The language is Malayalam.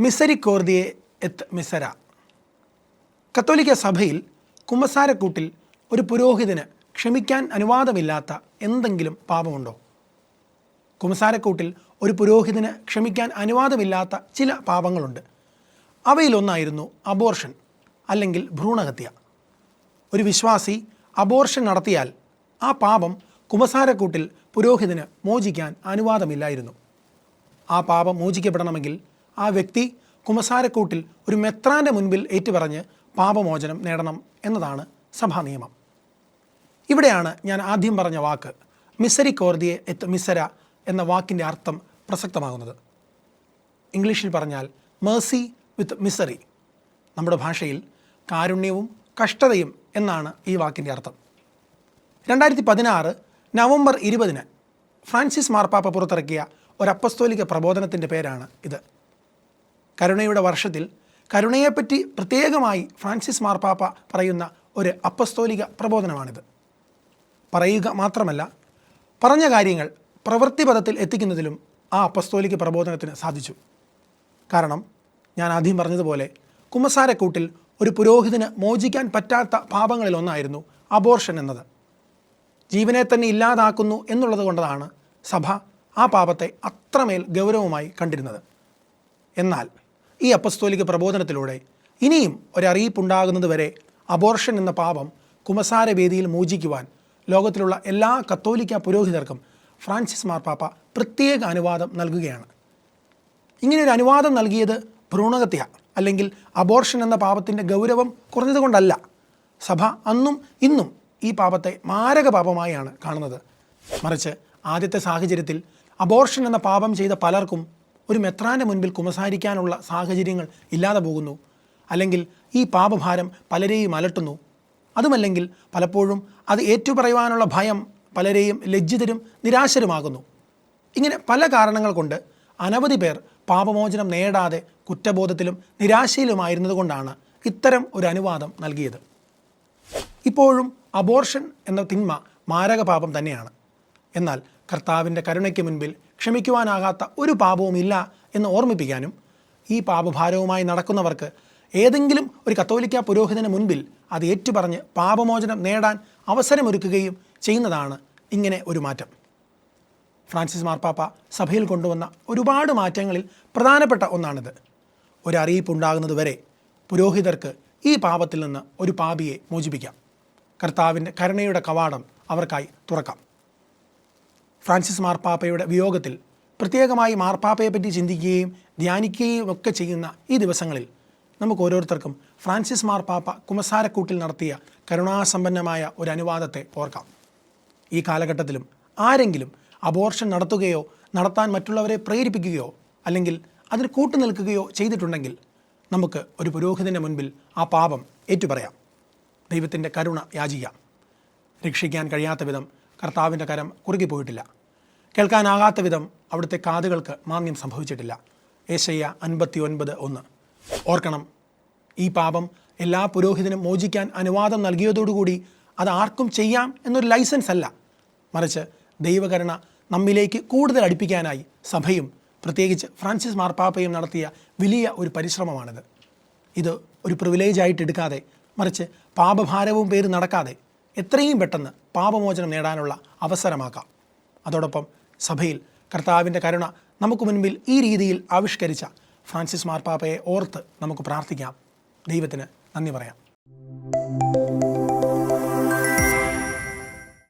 മിസരിക്കോർദിയെ എത്ത് മിസര. കത്തോലിക്ക സഭയിൽ കുമ്പസാരക്കൂട്ടിൽ ഒരു പുരോഹിതന് ക്ഷമിക്കാൻ അനുവാദമില്ലാത്ത എന്തെങ്കിലും പാപമുണ്ടോ? കുമ്പസാരക്കൂട്ടിൽ ഒരു പുരോഹിതന് ക്ഷമിക്കാൻ അനുവാദമില്ലാത്ത ചില പാപങ്ങളുണ്ട്. അവയിലൊന്നായിരുന്നു അബോർഷൻ അല്ലെങ്കിൽ ഭ്രൂണഹത്യ. ഒരു വിശ്വാസി അബോർഷൻ നടത്തിയാൽ ആ പാപം കുമ്പസാരക്കൂട്ടിൽ പുരോഹിതന് മോചിക്കാൻ അനുവാദമില്ലായിരുന്നു. ആ പാപം മോചിക്കപ്പെടണമെങ്കിൽ ആ വ്യക്തി കുമസാരക്കൂട്ടിൽ ഒരു മെത്രാന്റെ മുൻപിൽ ഏറ്റുപറഞ്ഞ് പാപമോചനം നേടണം എന്നതാണ് സഭാ നിയമം. ഇവിടെയാണ് ഞാൻ ആദ്യം പറഞ്ഞ വാക്ക് മിസരി കോർദിയെ എത്ത് മിസര എന്ന വാക്കിന്റെ അർത്ഥം പ്രസക്തമാകുന്നത്. ഇംഗ്ലീഷിൽ പറഞ്ഞാൽ മേഴ്സി വിത്ത് മിസറി നമ്മുടെ ഭാഷയിൽ കാരുണ്യവും കഷ്ടതയും എന്നാണ് ഈ വാക്കിന്റെ അർത്ഥം. രണ്ടായിരത്തി പതിനാറ് നവംബർ ഇരുപതിന് ഫ്രാൻസിസ് മാർപ്പാപ്പ പുറത്തിറക്കിയ ഒരു അപ്പസ്തോലിക പ്രബോധനത്തിന്റെ പേരാണ് ഇത്. കരുണയുടെ വർഷത്തിൽ കരുണയെപ്പറ്റി പ്രത്യേകമായി ഫ്രാൻസിസ് മാർപ്പാപ്പ പറയുന്ന ഒരു അപ്പസ്തോലിക പ്രബോധനമാണിത്. പറയുക മാത്രമല്ല പറഞ്ഞ കാര്യങ്ങൾ പ്രവൃത്തിപഥത്തിൽ എത്തിക്കുന്നതിലും ആ അപ്പസ്തോലിക പ്രബോധനത്തിന് സാധിച്ചു. കാരണം ഞാൻ ആദ്യം പറഞ്ഞതുപോലെ കുമ്മസാരക്കൂട്ടിൽ ഒരു പുരോഹിതന് മോചിക്കാൻ പറ്റാത്ത പാപങ്ങളിലൊന്നായിരുന്നു അബോർഷൻ എന്നത്. ജീവനെ തന്നെ ഇല്ലാതാക്കുന്നു എന്നുള്ളത് കൊണ്ടതാണ് സഭ ആ പാപത്തെ അത്രമേൽ ഗൗരവമായി കണ്ടിരുന്നത്. എന്നാൽ ഈ അപ്പസ്തോലിക പ്രബോധനത്തിലൂടെ ഇനിയും ഒരറിയിപ്പുണ്ടാകുന്നത് വരെ അബോർഷൻ എന്ന പാപം കുമസാര വേദിയിൽ മോചിക്കുവാൻ ലോകത്തിലുള്ള എല്ലാ കത്തോലിക്ക പുരോഹിതർക്കും ഫ്രാൻസിസ് മാർപ്പാപ്പ പ്രത്യേക അനുവാദം നൽകുകയാണ്. ഇങ്ങനെ ഒരു അനുവാദം നൽകിയത് ഭ്രൂണഹത്യ അല്ലെങ്കിൽ അബോർഷൻ എന്ന പാപത്തിന്റെ ഗൗരവം കുറഞ്ഞതുകൊണ്ടല്ല സഭ അന്നും ഇന്നും ഈ പാപത്തെ മാരക പാപമായാണ് കാണുന്നത്. മറിച്ച് ആദ്യത്തെ സാഹചര്യത്തിൽ അബോർഷൻ എന്ന പാപം ചെയ്ത പലർക്കും ഒരു മെത്രാന്റെ മുൻപിൽ കുമസാരിക്കാനുള്ള സാഹചര്യങ്ങൾ ഇല്ലാതെ പോകുന്നു. അല്ലെങ്കിൽ ഈ പാപഭാരം പലരെയും അലട്ടുന്നു. അതുമല്ലെങ്കിൽ പലപ്പോഴും അത് ഏറ്റുപറയുവാനുള്ള ഭയം പലരെയും ലജ്ജിതരും നിരാശരുമാകുന്നു. ഇങ്ങനെ പല കാരണങ്ങൾ കൊണ്ട് അനവധി പേർ പാപമോചനം നേടാതെ കുറ്റബോധത്തിലും നിരാശയിലുമായിരുന്നതുകൊണ്ടാണ് ഇത്തരം ഒരു അനുവാദം നൽകിയത്. ഇപ്പോഴും അബോർഷൻ എന്ന തിന്മ മാരക പാപം തന്നെയാണ്. എന്നാൽ കർത്താവിന്റെ കരുണയ്ക്ക് മുൻപിൽ ക്ഷമിക്കുവാനാകാത്ത ഒരു പാപവുമില്ല എന്ന് ഓർമ്മിപ്പിക്കാനും ഈ പാപഭാരവുമായി നടക്കുന്നവർക്ക് ഏതെങ്കിലും ഒരു കത്തോലിക്ക പുരോഹിതന് മുൻപിൽ അത് ഏറ്റുപറഞ്ഞ് പാപമോചനം നേടാൻ അവസരമൊരുക്കുകയും ചെയ്യുന്നതാണ് ഇങ്ങനെ ഒരു മാറ്റം. ഫ്രാൻസിസ് മാർപ്പാപ്പ സഭയിൽ കൊണ്ടുവന്ന ഒരുപാട് മാറ്റങ്ങളിൽ പ്രധാനപ്പെട്ട ഒന്നാണിത്. ഒരു അറിയിപ്പ് ഉണ്ടാകുന്നത് വരെ പുരോഹിതർക്ക് ഈ പാപത്തിൽ നിന്ന് ഒരു പാപിയെ മോചിപ്പിക്കാം. കർത്താവിന്റെ കരുണയുടെ കവാടം അവർക്കായി തുറക്കാം. ഫ്രാൻസിസ് മാർപ്പാപ്പയുടെ വിയോഗത്തിൽ പ്രത്യേകമായി മാർപ്പാപ്പയെപ്പറ്റി ചിന്തിക്കുകയും ധ്യാനിക്കുകയും ഒക്കെ ചെയ്യുന്ന ഈ ദിവസങ്ങളിൽ നമുക്ക് ഓരോരുത്തർക്കും ഫ്രാൻസിസ് മാർപ്പാപ്പ കുമസാരക്കൂട്ടിൽ നടത്തിയ കരുണാസമ്പന്നമായ ഒരു അനുവാദത്തെ ഓർക്കാം. ഈ കാലഘട്ടത്തിലും ആരെങ്കിലും അബോർഷൻ നടത്തുകയോ നടത്താൻ മറ്റുള്ളവരെ പ്രേരിപ്പിക്കുകയോ അല്ലെങ്കിൽ അതിന് കൂട്ടുനിൽക്കുകയോ ചെയ്തിട്ടുണ്ടെങ്കിൽ നമുക്ക് ഒരു പുരോഹിതന്റെ മുൻപിൽ ആ പാപം ഏറ്റുപറയാം. ദൈവത്തിന്റെ കരുണ യാചിക്കാം. രക്ഷിക്കാൻ കഴിയാത്ത വിധം കർത്താവിന്റെ കരം കുറുകിപ്പോയിട്ടില്ല കേൾക്കാനാകാത്ത വിധം അവിടുത്തെ കാതുകൾക്ക് മാന്യം സംഭവിച്ചിട്ടില്ല. ഏശയ്യ അൻപത്തി ഒൻപത് ഒന്ന്. ഓർക്കണം ഈ പാപം എല്ലാ പുരോഹിതനും മോചിക്കാൻ അനുവാദം നൽകിയതോടുകൂടി അത് ആർക്കും ചെയ്യാം എന്നൊരു ലൈസൻസ് അല്ല. മറിച്ച് ദൈവകരുണ നമ്മിലേക്ക് കൂടുതൽ അടുപ്പിക്കാനായി സഭയും പ്രത്യേകിച്ച് ഫ്രാൻസിസ് മാർപ്പാപ്പയും നടത്തിയ വലിയ ഒരു പരിശ്രമമാണിത്. ഇത് ഒരു പ്രിവിലേജ് ആയിട്ട് എടുക്കാതെ മറിച്ച് പാപഭാരവും പേര് നടക്കാതെ എത്രയും പെട്ടെന്ന് പാപമോചനം നേടാനുള്ള അവസരമാക്കാം. അതോടൊപ്പം സഭയിൽ കർത്താവിന്റെ കരുണ നമുക്ക് മുൻപിൽ ഈ രീതിയിൽ ആവിഷ്കരിച്ച ഫ്രാൻസിസ് മാർപ്പാപ്പയെ ഓർത്ത് നമുക്ക് പ്രാർത്ഥിക്കാം. ദൈവത്തിന് നന്ദി പറയാം.